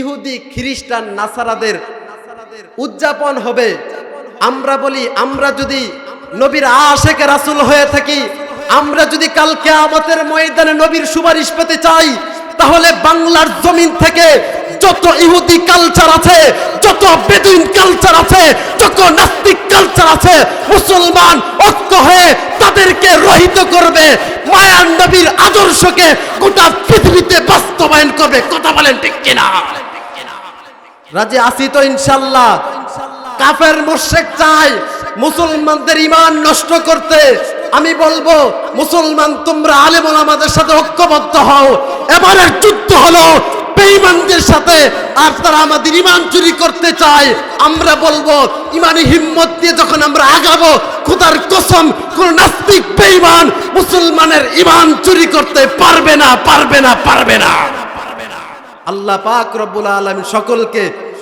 ইহুদি, খ্রিস্টান, নাসারাদের উদযাপন হবে। আমরা বলি, আমরা যদি নবীর আশেকে রাসুল হয়ে থাকি, আমরা যদি কালকে আমাদের ময়দানে নবীর সুপারিশ পেতে চাই, তাহলে বাংলার জমিন থেকে যত ইহুদি কালচার আছে, যত বেদুইন কালচার আছে, যত নাস্তিক কালচার আছে, মুসলমান ঐক্য হয়ে তাদেরকে রহিত করবে। মায়ার নবীর আদর্শকে গোটা পৃথিবীতে বাস্তবায়ন করবে। কথা বলেন ঠিক কিনা? রাজি আসি তো ইনশাল্লাহ। কাফের মোশেক চাই, মুসলমানদের ইমান নষ্ট করতে। আমি বলব, মুসলমান তোমরা আলেমন আমাদের সাথে ঐক্যবদ্ধ হও। এবারের যুদ্ধ হলো, বেঈমানদের সাথে আর তারা আমাদের ইমান চুরি করতে চায়। আমরা বলব ইমানি হিম্মত দিয়ে যখন আমরা আগাবো, খোদার কসম, কোন নাস্তিক বেঈমান মুসলমানের ইমান চুরি করতে পারবে না পারবে না পারবে না। আল্লাহ পাক রব্বুল আলামিন সকলকে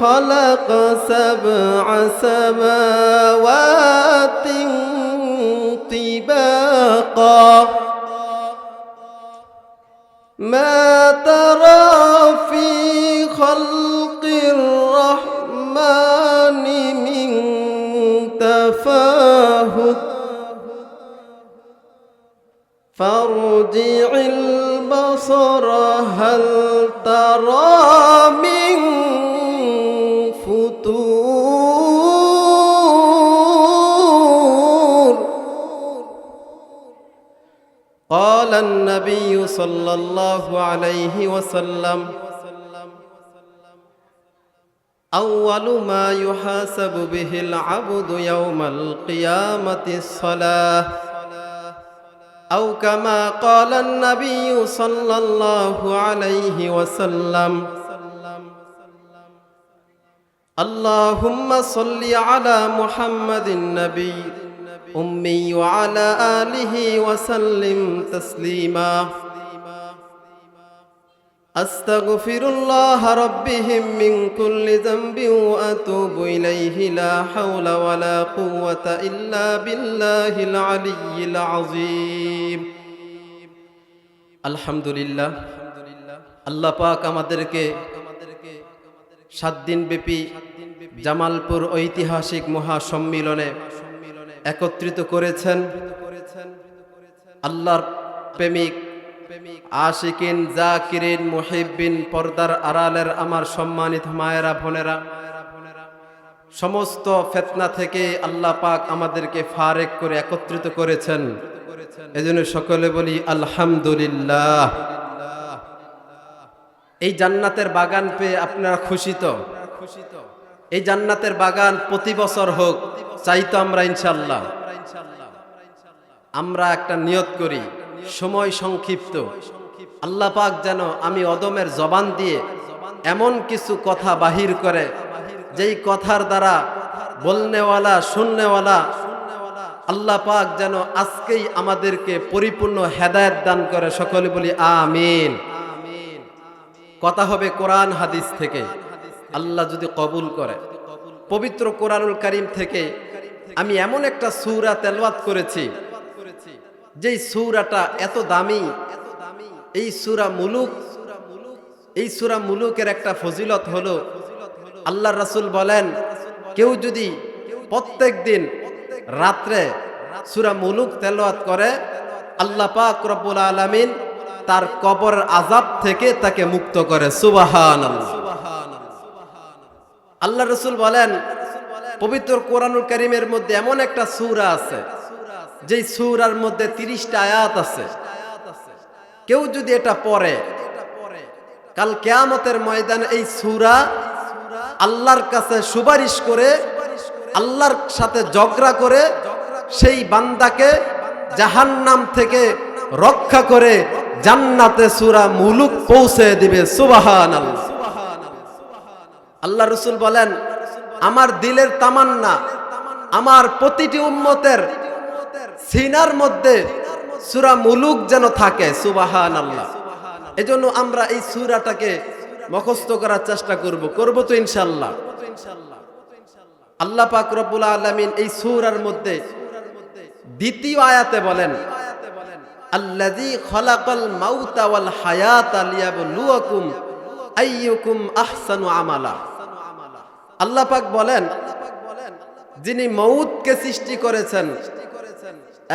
خلق سبع سماوات طباقا. ما ترى في خلق الرحمن من تفاهت فارجع البصر هل النبي صلى الله عليه وسلم. أول ما يحاسب به العبد يوم القيامة الصلاة. أو كما قال النبي صلى الله عليه وسلم. اللهم صل على محمد النبي উম্মি ওয়ালা আলিহি ওয়াসাল্লিম তসলিমা أستغفر الله ربهم من كل ذنب وأتوب إليه لا حول ولا قوة إلا بالله العلي العظيم الحمد لله আল্লাহ পাক আমাদেরকে সাত দিন ব্যাপী জামালপুর ঐতিহাসিক মহাসম্মিলনে একত্রিত করেছেন। আল্লাহর প্রেমিক, আশিকিন, জাকিরিন, মুহিব্বিন পর্দার আড়ালের আমার সম্মানিত মায়েরা, বোনেরা, সমস্ত ফেতনা থেকে আল্লাহ পাক আমাদেরকে ফারেক করে একত্রিত করেছেন। এজন্য সকলে বলি, আলহামদুলিল্লাহ। এই জান্নাতের বাগান পেয়ে আপনারা খুশি তো? এই জান্নাতের বাগান প্রতি বছর হোক, চাইতো আমরা ইনশাল্লাহ আমরা একটা নিয়ত করি, সময় সংক্ষিপ্ত। আল্লাহ পাক যেন আমি অদমের জবান দিয়ে এমন কিছু কথা বাহির করে, যেই কথার দ্বারা বলনেওয়ালা, শুননেওয়ালা, আল্লাহ পাক যেন আজকেই আমাদেরকে পরিপূর্ণ হেদায়েত দান করে। সকলে বলি, আমিন। কথা হবে কোরআন হাদিস থেকে। আল্লাহ যদি কবুল করে। পবিত্র কোরআনুল করিম থেকে আমি এমন একটা সূরা তেলওয়াত করেছি, যেই সূরাটা এত দামি, এই সুরা মুলুক, এই সুরা মুলুকের একটা ফজিলত হলো, আল্লাহ রাসূল বলেন, কেউ যদি প্রত্যেক দিন রাত্রে সুরা মুলুক তেলাওয়াত করে, আল্লাহ পাক রব্বুল আলামিন তার কবরের আজাব থেকে তাকে মুক্ত করে। আল্লাহ রসুল বলেন, পবিত্র কোরআনুল করিমের মধ্যে এমন একটা সূরা আছে, যেই সূরার মধ্যে তিরিশটা আয়াত আছে। কেউ যদি এটা পড়ে, কাল কেয়ামতের ময়দানে এই সূরা আল্লাহর কাছে সুপারিশ করে, আল্লাহর সাথে ঝগড়া করে, সেই বান্দাকে জাহান্নাম থেকে রক্ষা করে জান্নাতে সুরা মুলুক পৌঁছে দিবে সুবাহান আল্লাহ আল্লাহ রসুল বলেন, আমার দিলের তামান্না, আমার প্রতিটি উম্মতের সিনার মধ্যে সুরা মুলুক যেন থাকে সুবাহান আল্লাহ এজন্য আমরা এই সুরাটাকে মুখস্থ করার চেষ্টা করব করব তো ইনশাল্লাহ আল্লাহ পাক রব্বুল আলামিন এই সুরার মধ্যে দ্বিতীয় আয়াতে বলেন, আল্লাযী খলাকাল মাউতা ওয়াল হায়াতা লিয়াবলুয়াকুম আইয়ুকুম আহসানু আমালা। আল্লাহ পাক বলেন, যিনি মৌতকে সৃষ্টি করেছেন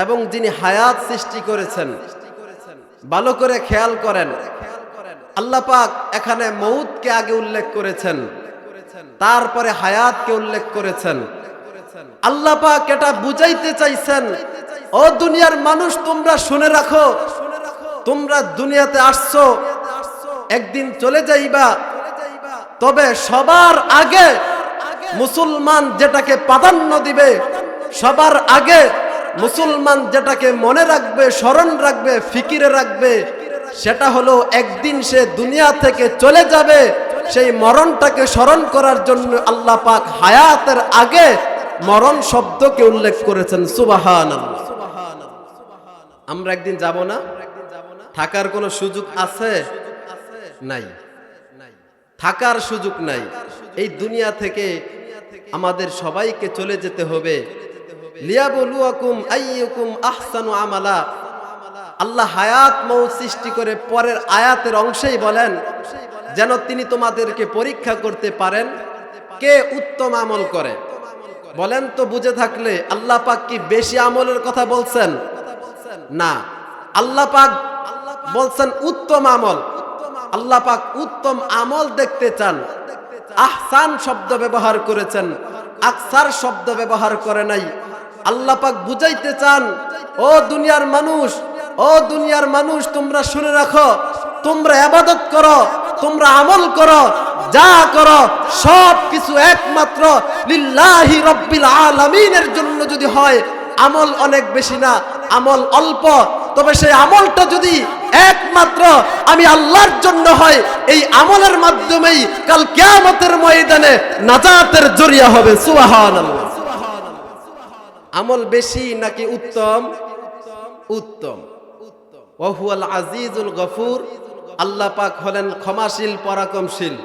এবং যিনি হায়াত সৃষ্টি করেছেন, ভালো করে খেয়াল করেন। আল্লাহ পাক এখানে মৌতকে আগে উল্লেখ করেছেন, তারপরে হায়াতকে উল্লেখ করেছেন। আল্লাহ পাক এটা বুঝাইতে চাইছেন, ও দুনিয়ার মানুষ, তোমরা শুনে রাখো, তোমরা দুনিয়াতে আসছো একদিন চলে যাইবা। তবে সবার আগে মুসলমান যেটাকে প্রাধান্য দিবে, সবার আগে মুসলমান যেটাকে মনে রাখবে, স্মরণ রাখবে, ফিকিরে রাখবে, সেটা হলো একদিন সে দুনিয়া থেকে চলে যাবে, সেই মরণটাকে স্মরণ করার জন্য আল্লাহ পাক হায়াতের আগে মরণ শব্দকে উল্লেখ করেছেন। সুবাহান আমরা একদিন যাব না? থাকার কোনো সুযোগ আছে? নাই। থাকার সুযোগ নাই। এই দুনিয়া থেকে আমাদের সবাইকে চলে যেতে হবে। আমালা। আল্লাহ হায়াত মৌ সৃষ্টি করে পরের আয়াতের অংশেই বলেন, যেন তিনি তোমাদেরকে পরীক্ষা করতে পারেন কে উত্তম আমল করে। বলেন তো বুঝে থাকলে, আল্লাহ পাক কি বেশি আমলের কথা বলছেন? না। আল্লাহ পাক বলছেন উত্তম আমল। আল্লাহ পাক উত্তম আমল দেখতে চান। আহসান শব্দ ব্যবহার করেছেন। আকসার শব্দ ব্যবহার করে নাই। আল্লাহ পাক বুঝাইতে চান, ও দুনিয়ার মানুষ, ও দুনিয়ার মানুষ, তোমরা শুনে রাখো, তোমরা আবাদত করো, তোমরা আমল করো, যা করো, সব কিছু একমাত্র লিল্লাহি রব্বিল আলামিনের জন্য যদি হয়, আমল অনেক বেশি না, আমল অল্প। তবে সেই আমলটা যদি একমাত্র আমি আল্লাহর জন্য হয় এই আমলের মাধ্যমেই কাল কিয়ামতের ময়দানে নাজাতের জরিয়া হবে, সুবহানাল্লাহ। আমল বেশি নাকি উত্তম? উত্তম। ওহুয়াল আজিজুল গফুর। আল্লাহ পাক হলেন ক্ষমাশীল, পরাক্রমশীল।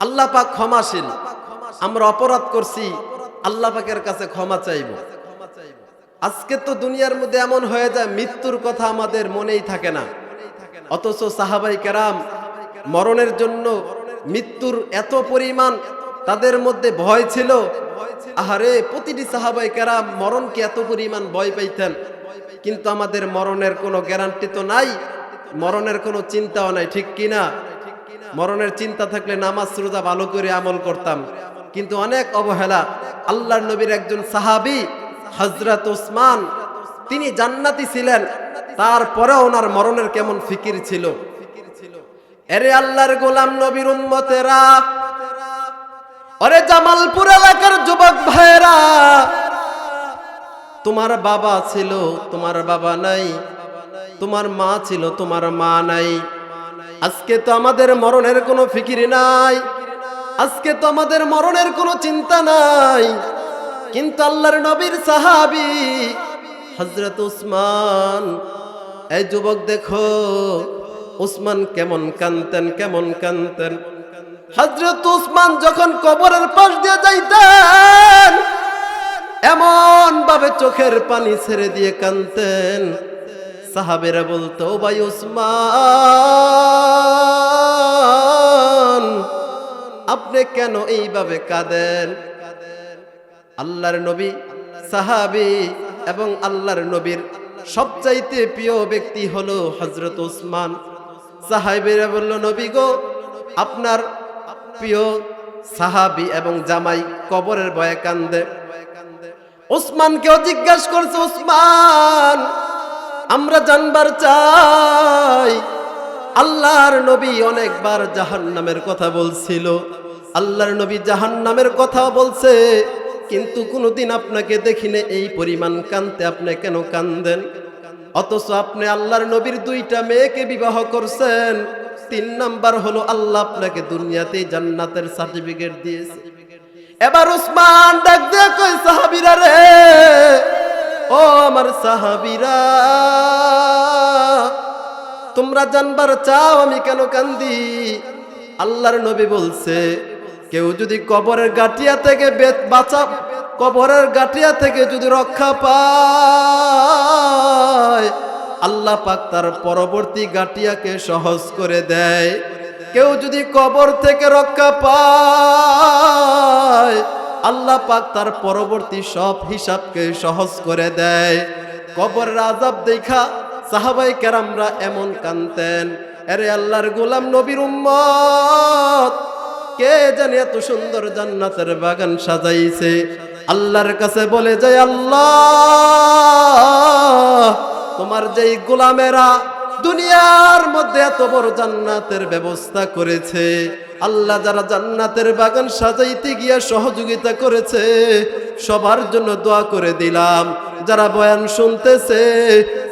আল্লাহ পাক ক্ষমাশীল। আমরা অপরাধ করছি, আল্লাহ পাকের কাছে ক্ষমা চাইব। আজকে তো দুনিয়ার মধ্যে এমন হয়ে যায়, মৃত্যুর কথা আমাদের মনেই থাকে না। অথচ সাহাবাই কেরাম মরণের জন্য মৃত্যুর এত পরিমাণ তাদের মধ্যে ভয় ছিল। আহারে, প্রতিটি সাহাবাই কেরাম মরণকে এত পরিমাণ ভয় পাইতেন। কিন্তু আমাদের মরণের কোনো গ্যারান্টি তো নাই, মরণের কোনো চিন্তাও নাই, ঠিক কিনা মরণের চিন্তা থাকলে নামাজ, রোজা ভালো করে আমল করতাম। কিন্তু অনেক অবহেলা, আল্লাহর নবীর একজন সাহাবি হজরত ওসমান, তিনি জান্নাতি ছিলেন। তারপরে ওনার মরণের কেমন ফিকির ছিল? এরে আল্লাহর গোলাম নবীর উম্মতেরা, ওরে জামালপুর এলাকার যুবক ভাইরা তোমার বাবা ছিল, তোমার বাবা নাই, তোমার মা ছিল, তোমার মা নাই। আজকে তো আমাদের মরণের কোনো ফিকির নাই, আজকে তো আমাদের মরণের কোনো চিন্তা নাই। কিন্তু আল্লাহর নবীর সাহাবি হজরত উসমান, এই যুবক দেখো, উসমান কেমন কানতেন কেমন কানতেন। হজরত উসমান যখন কবরের পাশ দিয়ে যাইতেন এমন ভাবে চোখের পানি ছেড়ে দিয়ে কানতেন। সাহাবেরা বলতো, "ও ভাই উসমান, আপনি কেন এইভাবে কাঁদেন? আল্লাহর নবী, সাহাবি এবং আল্লাহর নবীর সবচাইতে প্রিয় ব্যক্তি হলো হজরত উসমান। সাহাবিরা বলল, নবী গো, আপনার প্রিয় সাহাবি এবং জামাই কবরের ভয়ে কান্দে। ওসমানকেও জিজ্ঞাসা করছে ওসমান আমরা জানবার চাই। আল্লাহর নবী অনেকবার জাহান্নামের কথা বলছিল। আল্লাহর নবী জাহান্নামের কথা বলছে। কিন্তু কোনোদিন আপনাকে দেখিনে, এই পরিমাণ কানতে আপনি কেন কান্দেন? অথচ আপনি আল্লাহর নবীর দুইটা মেয়েকে বিবাহ করছেন। তিন নাম্বার হলো আল্লাহ আপনাকে দুনিয়াতে জান্নাতের সার্টিফিকেট দিয়েছে। এবার উসমান ডাক কই সাহাবিরা রে, ও আমার সাহাবিরা, তোমরা জানবার চাও আমি কেন কান্দি? আল্লাহর নবী বলছে কেউ যদি কবরের গাটিয়া থেকে বাঁচা, কবরের গাটিয়া থেকে যদি রক্ষা পায়, আল্লাহ পাক তার পরবর্তী গাটিয়াকে সহজ করে দেয়। কেউ যদি কবর থেকে রক্ষা পায়, আল্লাহ পাক তার পরবর্তী সব হিসাবকে সহজ করে দেয়। কবরের আজাব দেখা সাহাবাই কেরামরা এমন কানতেন আরে আল্লাহর গোলাম নবীর উম্মত কে জানে এত সুন্দর জান্নাতের বাগান সাজাইছে? আল্লাহর কাছে বলে যায় আল্লাহ! তোমার যেই গোলামেরা দুনিয়ার মধ্যে এত বড় জান্নাতের ব্যবস্থা করেছে, আল্লাহ যারা জান্নাতের বাগান সাজাইতে গিয়া সহযোগিতা করেছে, সবার জন্য দোয়া করে দিলাম। যারা বয়ান শুনতেছে,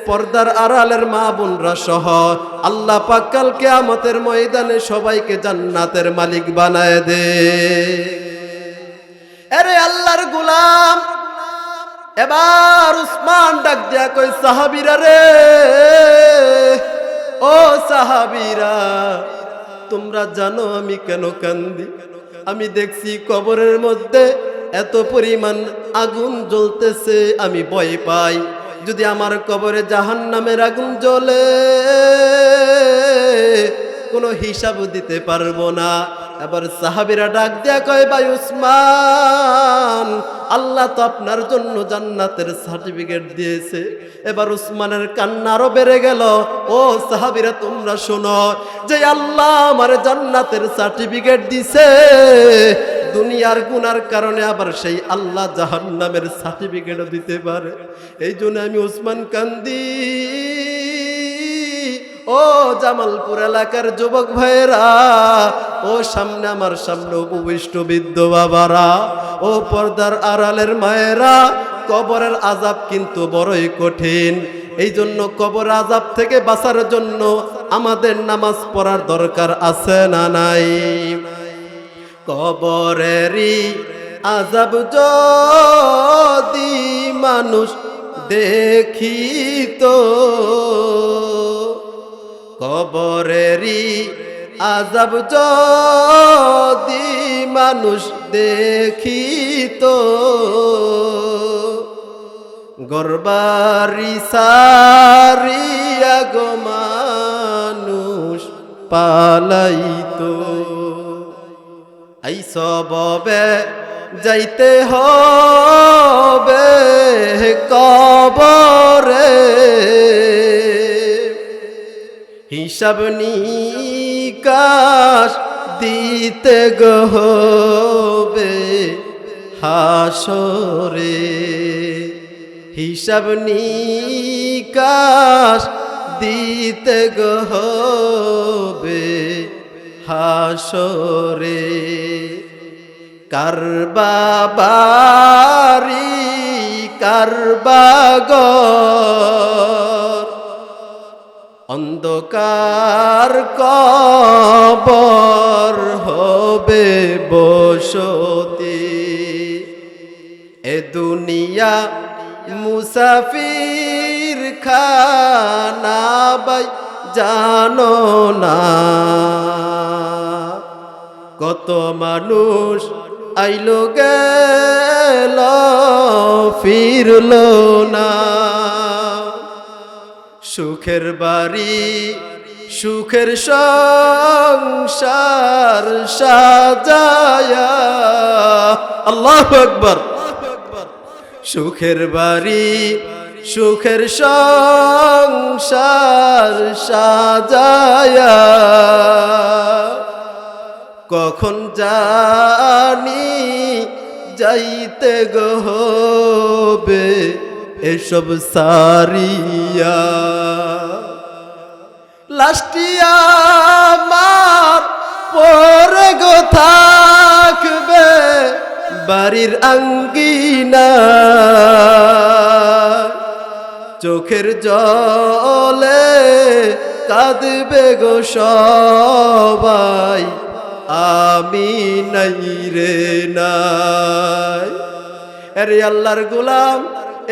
পর্দার আড়ালের মা বোনরা সহ, আল্লাহ পাক কাল কেয়ামতের ময়দানে সবাইকে জান্নাতের মালিক বানায় দে। আরে আল্লাহর গুলাম, এবার উসমান ডাক দিয়া কই সাহাবিরা রে, ও সাহাবিরা, তোমরা জানো আমি কেন কান্দি? আমি দেখছি কবরের মধ্যে এত পরিমাণ আগুন জ্বলতেছে আমি ভয় পাই। যদি আমার কবরে জাহান নামের আগুন জ্বলে কোনো হিসাব দিতে পারব না। এবার সাহাবিরা ডাক দেয়া কয়, ভাই উসমান, আল্লাহ তো আপনার জন্য জান্নাতের সার্টিফিকেট দিয়েছে। এবার উসমানের কান্না আরও বেড়ে গেল। ও সাহাবিরা, তোমরা শোনো, যে আল্লাহ আমার জান্নাতের সার্টিফিকেট দিছে, দুনিয়ার গুনার কারণে আবার সেই আল্লাহ জাহান্নামের সার্টিফিকেটও দিতে পারে। এই জন্য আমি উসমান কান্দি। ও জামালপুর এলাকার যুবক ভাইয়েরা, ও সামনে আমার সামনে উপবিষ্ট বৃদ্ধ বাবারা, ও পর্দার আড়ালের মায়েরা, কবরের আজাব কিন্তু বড়ই কঠিন। এই জন্য কবর আজাব থেকে বাঁচার জন্য আমাদের নামাজ পড়ার দরকার আছে না নাই? কবরেরই আজাব যদি মানুষ দেখিত কবরেরই আজাব যদি মানুষ দেখিত। গরবারি সারিয়া গো মানুষ পালাইতো। এই সববে যাইতে হবে কবরে। হিসাব নিকাশ দিতে গহবে হাসরে। হিসাব নিকাশ দিতে গহবে হাসরে। কারবাবারি কারবাগর অন্ধকার কবর হবে বসতি। এ দুনিয়া মুসাফির খানা বাই জানো না। কত মানুষ আইলো গেল, ফিরল না। সুখের বাড়ি, সুখের সংসার সাজায়া। আল্লাহ আকবর। সুখের বাড়ি, সুখের সংসার সাজায়া। কখন জানি যাইতে গহবে এসব সারিয়া। লাস্টিয়া মার পরে গো থাকবে বাড়ির আঙ্গিনা। চোখের জলে কাঁদবে গো সবাই, আমি নাই রে নাই। আরে আল্লাহর গোলাম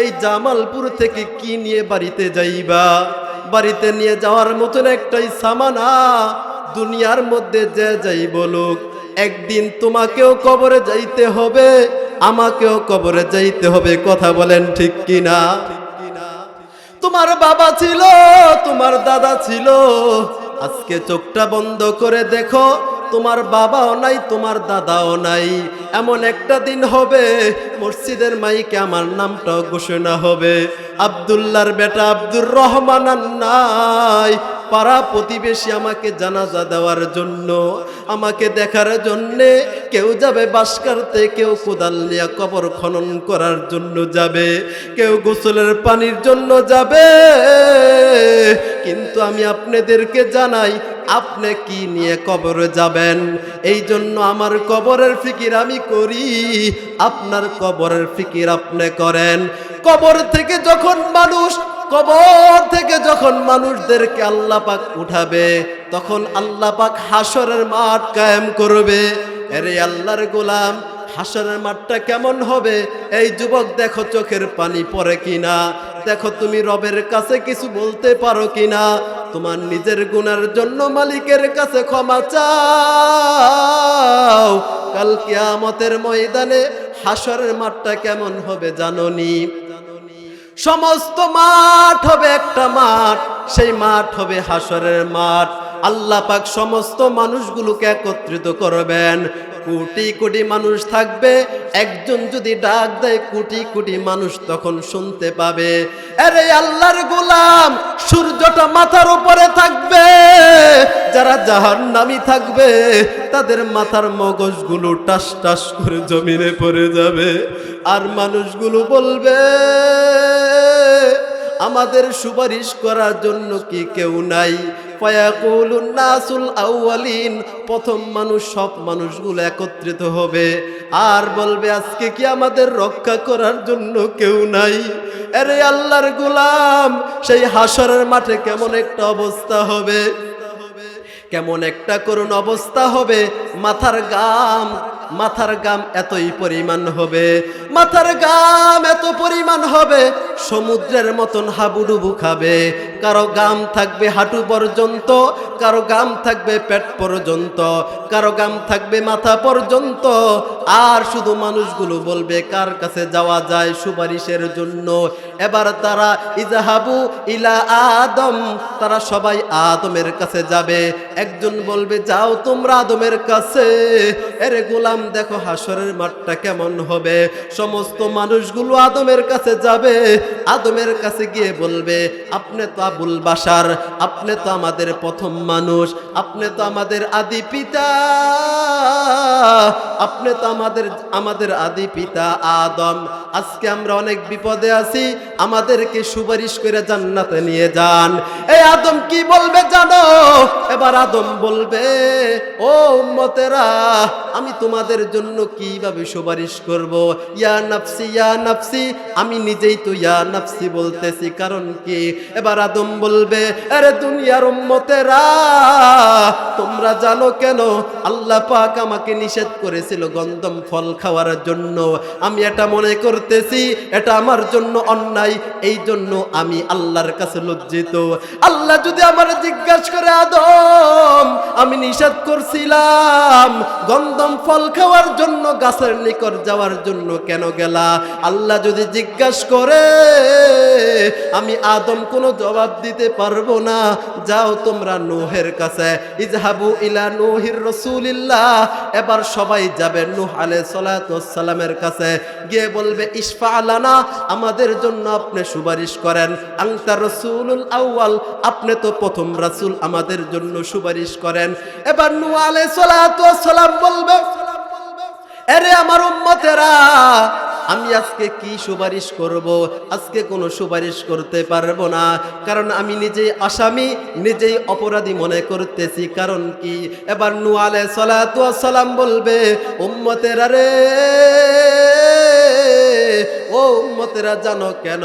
এই জামালপুর থেকে কি নিয়ে বাড়িতে যাইবা? বাড়িতে নিয়ে যাওয়ার মতন একটাই সামানা। দুনিয়ার মধ্যে যে যাই বলুক, একদিন তোমাকেও কবরে যাইতে হবে, আমাকেও কবরে যাইতে হবে। কথা বলেন ঠিক কিনা? তোমার বাবা ছিল, তোমার দাদা ছিল আজকে চোখটা বন্ধ করে দেখো, তোমার বাবাও নাই, তোমার দাদাও নাই। এমন একটা দিন হবে, মসজিদের মাইকে আমার নামটাও ঘোষণা হবে। আবদুল্লার বেটা আব্দুর রহমান নাই। পাড়া প্রতিবেশী আমাকে জানাজা দেওয়ার জন্য, আমাকে দেখার জন্যে কেউ যাবে বাস কাটতে কেউ কোদাল নিয়ে কবর খনন করার জন্য যাবে, কেউ গোসলের পানির জন্য যাবে। কিন্তু আমি আপনাদেরকে জানাই আপনি কি নিয়ে কবরে যাবেন? এই জন্য আমার কবরের ফিকির আমি করি। আপনার কবরের ফিকির আপনি করেন। কবর থেকে যখন মানুষ, কবর থেকে যখন মানুষদেরকে আল্লাহ পাক উঠাবে, তখন আল্লাহ পাক হাসরের মাঠ কায়েম করবে। এরে আল্লাহর গোলাম, হাসরের মাঠটা কেমন হবে? এই যুবক দেখো চোখের পানি পড়ে কিনা? দেখো তুমি রবের কাছে কিছু বলতে পারো কিনা? তোমার নিজের গুনার জন্য মালিকের কাছে ক্ষমা চাও। কাল কিয়ামতের ময়দানে হাসরের মাঠটা কেমন হবে জাননি? সমস্ত মাঠ হবে একটা মাঠ, সেই মাঠ হবে হাসরের মাঠ। আল্লাহ পাক সমস্ত মানুষগুলোকে একত্রিত করবেন। কোটি কোটি মানুষ থাকবে। একজন যদি ডাক দেয়, কোটি কোটি মানুষ তখন শুনতে পাবে। আরে আল্লাহর গোলাম, সূর্যটা মাথার উপরে থাকবে। যারা জাহান নামি থাকবে, তাদের মাথার মগজগুলো টাস টাস করে জমিনে পড়ে যাবে। আর মানুষগুলো বলবে, আমাদের সুপারিশ করার জন্য কি কেউ নাই? আউয়ালিন, প্রথম মানুষ, সব মানুষগুলো একত্রিত হবে। আর বলবে, আজকে কি আমাদের রক্ষা করার জন্য কেউ নাই? আরে আল্লাহর গোলাম, সেই হাসরের মাঠে কেমন একটা অবস্থা হবে? কেমন একটা করুণ অবস্থা হবে? মাথার গাম মাথার গাম এতই পরিমাণ হবে, মাথার গাম এত পরিমাণ হবে, সমুদ্রের মতন হাবুডুবু খাবে। কারও গাম থাকবে হাঁটু পর্যন্ত, কারও গাম থাকবে পেট পর্যন্ত, কারও গাম থাকবে মাথা পর্যন্ত। আর শুধু মানুষগুলো বলবে, কার কাছে যাওয়া যায় সুপারিশের জন্য? এবার তারা, ইজাহাবু ইলা আদম, তারা সবাই আদমের কাছে যাবে। একজন বলবে, যাও তোমরা আদমের কাছে। এরে গোলাম দেখো হাসরের মাঠটা কেমন হবে? সমস্ত মানুষগুলো আদমের কাছে যাবে। আদমের কাছে গিয়ে বলবে, আপনি তো আবুল বাসার আপনি তো আমাদের প্রথম মানুষ, আপনি তো আমাদের আদি পিতা, আপনি তো আমাদের আমাদের আদি পিতা আদম। আজকে আমরা অনেক বিপদে আছি, আমাদেরকে সুপারিশ করে জান্নাতে নিয়ে যান। এই আদম কি বলবে জানো? এবার আদম বলবে, ও উম্মতেরা, আমি তোমাদের জন্য কীভাবে সুপারিশ করব? ইয়া নাফসি ইয়া নাফসি, আমি নিজেই তো ইয়া নাফসি বলতেছি, কারণ কি? এবার আদম বলবে, আরে দুনিয়ার উম্মতেরা, তোমরা জানো কেন? আল্লাহ পাক আমাকে নিষেধ করেছিল গন্ধম ফল খাওয়ার জন্য। আমি এটা মনে করতেছি, এটা আমার জন্য অন্যায়, এই জন্য আমি আল্লাহর কাছে লজ্জিত। আল্লাহ যদি আমার জিজ্ঞাসা করে, আদম, আমি নিষেধ করছিলাম, গন্ধম ফল খাওয়ার জন্য, গাছের নিকট যাওয়ার জন্য কেন গেলা? আল্লাহ যদি জিজ্ঞাসা করে, আমি আদম কোনো জবাব দিতে পারব না। যাও তোমরা নোহের কাছে। ইজহাবু ইলা নোহির রসুলিল্লাহ। এবার সবাই যাবে নূহ সালাতু সালামের কাছে। গিয়ে বলবে, ইশফা আলানা, আমাদের জন্য আপনি সুপারিশ করেন। আংতা রসুলুল আউয়াল, আপনি তো প্রথম রাসূল আমাদের জন্য সুপারিশ করেন। এবার আলাইহিস সালাতু সালাম বলবে এরে আমার উম্মতেরা, আমি আজকে কি সুপারিশ করব? আজকে কোনো সুপারিশ করতে পারব না। কারণ আমি নিজেই আসামি, নিজেই অপরাধী মনে করতেছি। কারণ কি? এবার নুয়ালে সালাম বলবে, উম্মতেরা রে ও উম্মতেরা জানো কেন?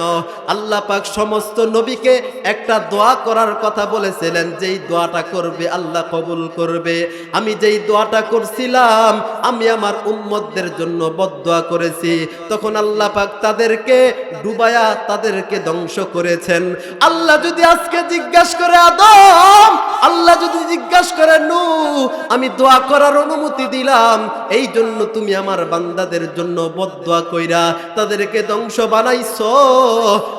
আল্লাহ পাক সমস্ত নবীকে একটা দোয়া করার কথা বলেছিলেন, যেই দোয়াটা করবে আল্লাহ কবুল করবে। আমি যেই দোয়াটা করছিলাম, আমি আমার উম্মতদের জন্য বদদোয়া করেছি। তখন আল্লাহ পাক তাদেরকে ডুবায়া তাদেরকে ধ্বংস করেছেন। আল্লাহ যদি আজকে জিজ্ঞাসা করে আদম, আল্লাহ যদি জিজ্ঞাসা করে নু আমি দোয়া করার অনুমতি দিলাম এই জন্য তুমি আমার বান্দাদের জন্য বদদোয়া কইরা তাদেরকে ধ্বংস বানাইছ।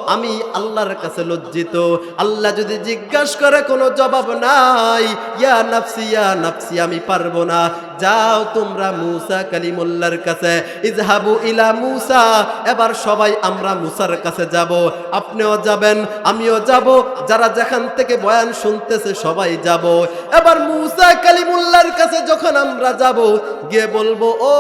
আমি আল্লাহর কাছে লজ্জিত। আল্লাহ যদি জিজ্ঞাসা করে কোনো জবাব নাই, ইয়া নাফসি ইয়া নাফসি, আমি পারব না। যাও তোমরা মুসা কালিমুল্লার কাছে। ইজহাবু ইলা মুসা, এবার সবাই আমরা মুসার কাছে যাব। আপনিও যাবেন, আমিও যাব। যারা যেখান থেকে বয়ান শুনতেছে সবাই যাব। এবার মুসা কালিমুল্লাহর কাছে যখন আমরা যাব, গিয়ে বলব, ও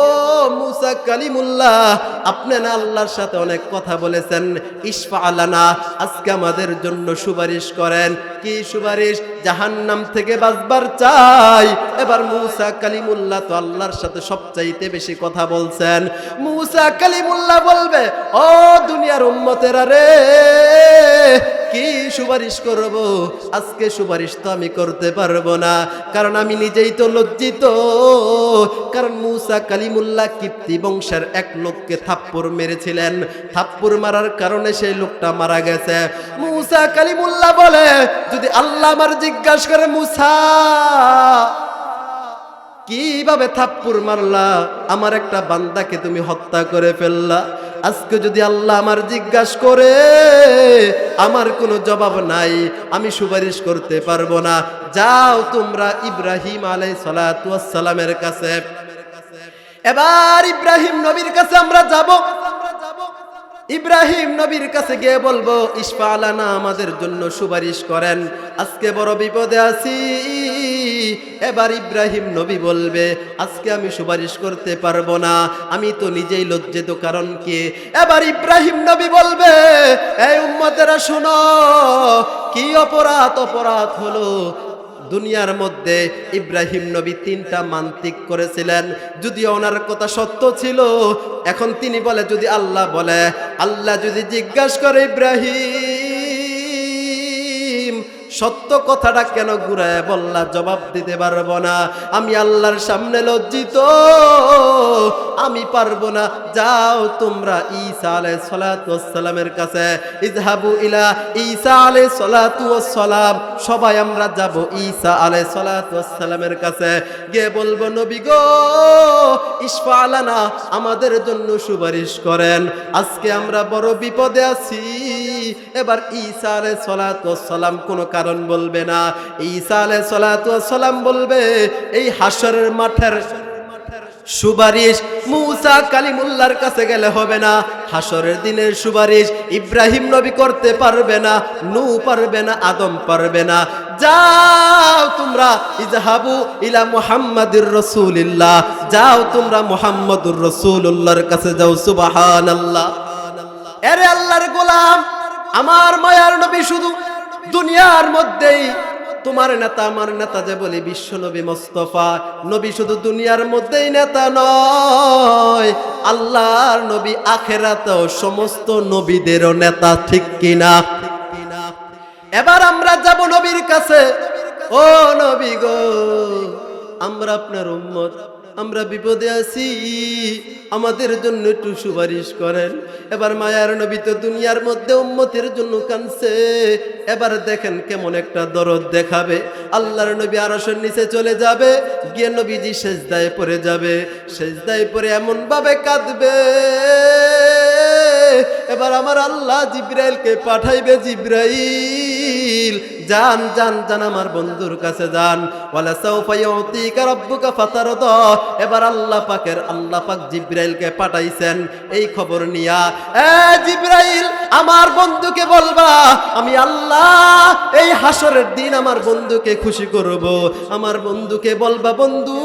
মুসা কালিমুল্লাহ, আপনি না আল্লাহর সাথে অনেক কথা বলেছেন। ইসফা আলানা, আজকে আমাদের জন্য সুপারিশ করেন। কি সুপারিশ? জাহান্নাম থেকে বাঁচবার চাই। এবার মুসা কালিমুল্লাহ তো আল্লাহর সাথে সবচাইতে বেশি কথা বলছেন। মুসা কালিমুল্লাহ বলবে, ও দুনিয়ার উম্মতেরা রে, কি সুপারিশ করব? আজকে সুপারিশ তো আমি করতে পারব না। কারণ আমি নিজেই তো লজ্জিত। কারণ মুসা কালিমুল্লাহ কিপ্তি বংশের এক লোককে থাপ্পড় মেরেছিলেন। থাপ্পড় মারার কারণে সেই লোকটা মারা গেছে। মুসা কালিমুল্লাহ বলে, যদি আল্লাহ আমার জিজ্ঞাসা করে, মুসা কীভাবে থাপ্পুর মারলা? আমার একটা বান্দাকে তুমি হত্যা করে ফেললা। আজকে যদি আল্লাহ আমার জিজ্ঞাসা করে, আমার কোনো জবাব নাই, আমি সুপারিশ করতে পারব না। যাও তোমরা ইব্রাহিম আলাই সালাতামের কাছে। এবার ইব্রাহিম নবীর কাছে আমরা যাব। ইব্রাহিম নবীর কাছে গিয়ে বলব ইসফা আমাদের জন্য সুপারিশ করেন। আজকে বড় বিপদে আছি। এবার ইব্রাহিম নবী বলবে, আজকে আমি সুপারিশ করতে পারব না। আমি তো নিজেই লজ্জিত, কারণ কি? এবার ইব্রাহিম নবী বলবে, এই উম্মতেরা শোনো, কি অপরাধ অপরাধ হলো? দুনিয়ার মধ্যে ইব্রাহিম নবী তিনটা মান্তিক করেছিলেন। যদি ওনার কথা সত্য ছিল, এখন তিনি বলে, যদি আল্লাহ বলে, আল্লাহ যদি জিজ্ঞাসা করে ইব্রাহিম সত্য কথাটা কেন ঘুরায় বললা? জবাব দিতে পারব না। আমি আল্লাহর সামনে লজ্জিত। আমি পারব না। যাও তোমরা ঈসা আলাই সালামের কাছে। ইজহাবু ইলা ঈসা আলাই সালাম। সবাই আমরা যাব ঈসা আলাই সালামের কাছে। গিয়ে বলব, নবী গো ইসফা আলানা আমাদের জন্য সুপারিশ করেন। আজকে আমরা বড় বিপদে আছি। এবার ঈসা আলাই সালাম কোনো কারণ বলবে না। ঈসা আলাই সালাম বলবে, এই হাসরের মাঠের সুপারিশ মুসা কালিমুল্লার কাছে গেলে হবে না। হাসরের দিনের সুপারিশ ইব্রাহিম নবী করতে পারবে না, নু পারবে না, আদম পারবে না। যাও তোমরা ইজাহাবু ইলা মুহাম্মাদুর রাসূলিল্লাহ, যাও তোমরা মুহাম্মাদুর রাসূলুল্লাহর কাছে যাও, সুবহানাল্লাহ। এরে আল্লাহর গোলাম আমার মায়ার নবী শুধু দুনিয়ার মধ্যেই। তোমার নেতা, আমার নেতা যে বলি বিশ্ব নবী মোস্তফা, নবী শুধু দুনিয়ার মধ্যেই নেতা নয়। আল্লাহর নবী আখেরাতেও সমস্ত নবীদেরও নেতা, ঠিক কিনা? এবার আমরা যাব নবীর কাছে। ও নবী গো, আমরা আপনার উম্মত। আমরা বিপদে আছি। আমাদের জন্য একটু সুপারিশ করেন। এবার মায়ার নবী তো দুনিয়ার মধ্যে উম্মতের জন্য কানছে এবার দেখেন কেমন একটা দরদ দেখাবে। আল্লাহর নবী আরসের নিচে চলে যাবে। গিয়ে নবীজি সেজদায় পড়ে যাবে। সেজদায় পরে এমনভাবে কাঁদবে। এবার আমার আল্লাহ জিব্রাইলকে পাঠাইবে জিব্রাইল। যান যান যান আমার বন্ধুর কাছে যান। ফাতারদা। এবার আল্লাহ পাকের আল্লাহ পাক জিব্রাইলকে পাঠাইছেন। এই খবর নিয়া, এ জিব্রাইল, আমার বন্ধুকে বলবা, আমি আল্লাহ এই হাসরের দিন আমার বন্ধুকে খুশি করব। আমার বন্ধুকে বলবা, বন্ধু,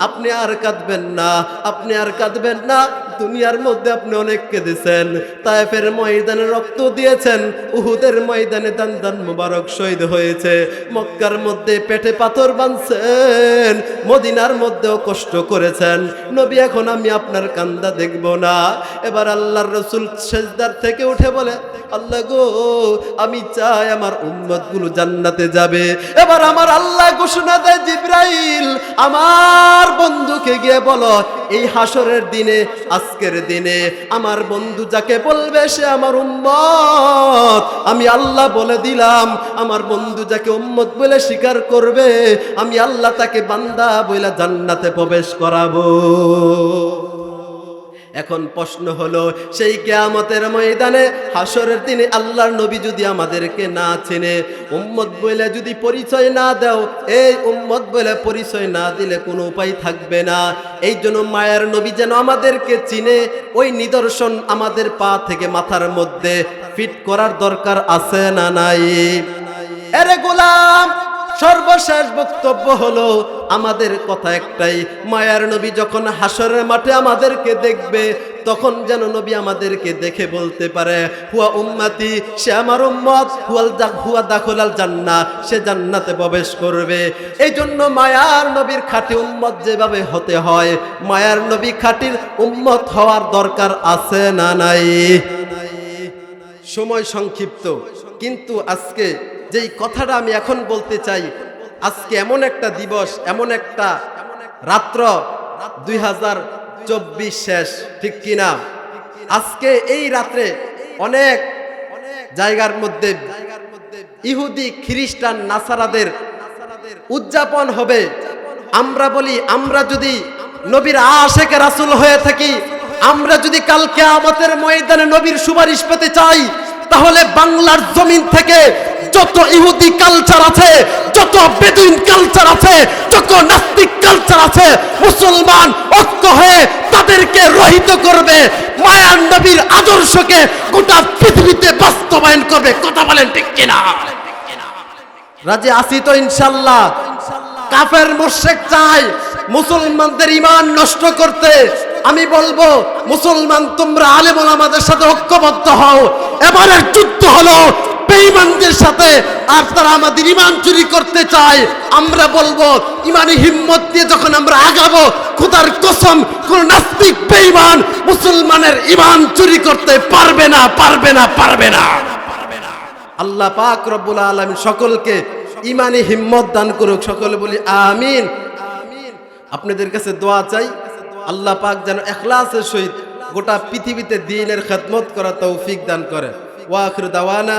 আপনি আর কাঁদবেন না, আপনি আর কাঁদবেন না। দুনিয়ার মধ্যে আপনি অনেক কেঁদেছেন। তায়েফের ময়দানে রক্ত দিয়েছেন। উহুদের ময়দানে দান দান মুবারক শহীদ হয়েছে। মক্কার মধ্যে পেটে পাথর বাঁধছেন। মদিনার মধ্যেও কষ্ট করেছেন। নবী, এখন আমি আপনার কান্দা দেখব না। এবার আল্লাহর রসুল সেজদার থেকে উঠে বলে, আল্লাহ গো, আমি চাই আমার উম্মতগুলো জান্নাতে যাবে। এবার আমার আল্লাহ ঘোষণা দেয়, জিব্রাইল, আমার বন্ধুকে গিয়ে বলো, এই হাসরের দিনে আজকের দিনে আমার বন্ধু যাকে বলবে সে আমার উম্মত। আমি আল্লাহ বলে দিলাম, আমার বন্ধু যাকে উম্মত বলে স্বীকার করবে, আমি আল্লাহ তাকে বান্দা বইলা জান্নাতে প্রবেশ করাবো। এখন প্রশ্ন হলো, সেই কেয়ামতের ময়দানে হাসরের দিনে আল্লাহর নবী যদি আমাদেরকে না চেনে, উম্মত বলে যদি পরিচয় না দাও, এই উম্মত বলে পরিচয় না দিলে কোনো উপায় থাকবে না। এই জন্য মায়ের নবী যেন আমাদেরকে চিনে, ওই নিদর্শন আমাদের পা থেকে মাথার মধ্যে ফিট করার দরকার আছে না নাই? এরে গোলাম সর্বশেষ বক্তব্য হলো, আমাদের কথা একটাই, মায়ার নবী যখন হাসরের মাঠে আমাদেরকে দেখবে, তখন যেন নবী আমাদেরকে দেখে বলতে পারে, হুয়া উম্মাতি, সে আমার উম্মত, হুয়াল হুয়া দাখলাল জান্না, সে জান্নাতে প্রবেশ করবে। এই জন্য মায়ার নবীর খাঁটি উম্মত যেভাবে হতে হয়, মায়ার নবী খাঁটির উম্মত হওয়ার দরকার আছে না নাই? সময় সংক্ষিপ্ত, কিন্তু আজকে যেই কথাটা আমি এখন বলতে চাই, আজকে এমন একটা দিবস, এমন একটা রাত্র দুই হাজার চব্বিশ শেষ, ঠিক কিনা? আজকে এই রাত্রে অনেক জায়গার মধ্যে ইহুদি, খ্রিস্টান, নাসারাদের উদযাপন হবে। আমরা বলি, আমরা যদি নবীর আশেকে রাসুল হয়ে থাকি, আমরা যদি কালকে আমাদের ময়দানে নবীর সুপারিশ পেতে চাই, তাহলে বাংলার জমিন থেকে যত ইহুদি কালচার আছে, যত বেদুইন কালচার আছে, যত নাস্তিক কালচার আছে, মুসলমান ঐক্য হয়ে তাদেরকে রহিত করবে মায়ার নবীর আদর্শকে গোটা পৃথিবীতে বাস্তবায়ন করবে। কথা বলেন ঠিক কিনা? রাজে আসি তো ইনশাল্লাহ কাফের মোশেক চাই, মুসলমানদের ইমান নষ্ট করতে। আমি বলব, মুসলমান তোমরা আলেমুল আমাদের সাথে ঐক্যবদ্ধ হও। এবারের যুদ্ধ হলো বেঈমানদের সাথে আর তারা আমাদের ইমান চুরি করতে চায়, আমরা বলব ইমানি হিম্মত দিয়ে যখন আমরা আগাবো, খোদার কসম, কোন নাস্তিক বেঈমান মুসলমানের ইমান চুরি করতে পারবে না পারবে না পারবে না। আল্লাহ পাক রব্বুল আলমী সকলকে ইমানি হিম্মত দান করুক, সকলে বলি আমিন। আপনাদের কাছে দোয়া চাই, আল্লাহ পাক যেন এখলাসের সহিত গোটা পৃথিবীতে দিনের খেদমত করা তৌফিক দান করে ওয়াখির দাওয়ানা